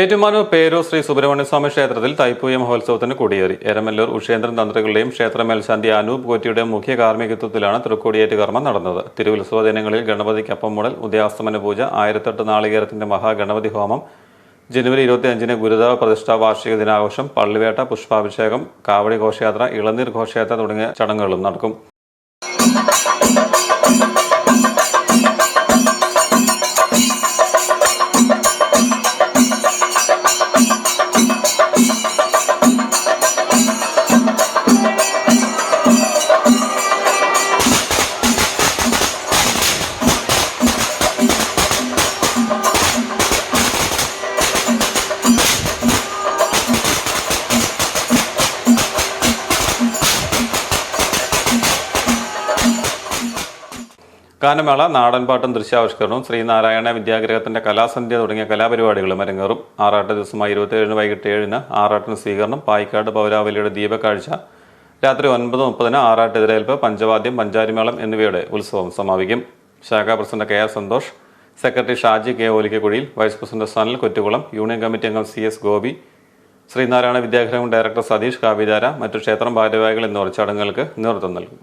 ഏറ്റുമാനൂർ പേരൂർ ശ്രീ സുബ്രഹ്മണ്യസ്വാമി ക്ഷേത്രത്തിൽ തൈപ്പൂയ മഹോത്സവത്തിന് കൊടിയേറി. എരമല്ലൂർ ഉഷേന്ദ്രൻ തന്ത്രികളുടെയും ക്ഷേത്ര മേൽശാന്തി അനൂപ് കോറ്റിയുടെയും മുഖ്യ കാർമ്മികത്വത്തിലാണ് തൃക്കൊടിയേറ്റ് കർമ്മം നടന്നത്. തിരുവുത്സവ ദിനങ്ങളിൽ ഗണപതിക്കപ്പം മുതൽ ഉദയാസ്തമന പൂജ ആയിരത്തെട്ട് നാളികേരത്തിന്റെ മഹാഗണപതി ഹോമം ജനുവരി ഇരുപത്തി അഞ്ചിന് ഗുരുദേവ പ്രതിഷ്ഠാ വാർഷിക ദിനാഘോഷം പള്ളിവേട്ട പുഷ്പാഭിഷേകം കാവടി ഘോഷയാത്ര ഇളനീർ ഘോഷയാത്ര തുടങ്ങിയ ചടങ്ങുകളും നടക്കും. ഗാനമേള നാടൻപാട്ടും ദൃശ്യാവിഷ്കരണവും ശ്രീനാരായണ വിദ്യാഗ്രഹത്തിന്റെ കലാസന്ധ്യ തുടങ്ങിയ കലാപരിപാടികളും അരങ്ങേറും. ആറാട്ട് ദിവസമായി ഇരുപത്തിയേഴിന് വൈകിട്ട് ഏഴിന് ആറാട്ടിന് സ്വീകരണം പായിക്കാട് പൗരാവലിയുടെ ദീപക്കാഴ്ച. രാത്രി ഒൻപത് മുപ്പതിന് ആറാട്ട് എതിരേൽപ്പ് പഞ്ചവാദ്യം പഞ്ചാരിമേളം എന്നിവയുടെ ഉത്സവം സമാപിക്കും. ശാഖാ president K R Santhosh secretary Shaji K ഓലിക്കക്കുഴിയിൽ vice president Sanal Kottukulam union committee അംഗം C S Gopi Sreenarayana Vidyagraham director Satheesh Kavidara മറ്റു ക്ഷേത്രം ഭാരവാഹികൾ എന്നിവർ ചടങ്ങുകൾക്ക് നേതൃത്വം നൽകും.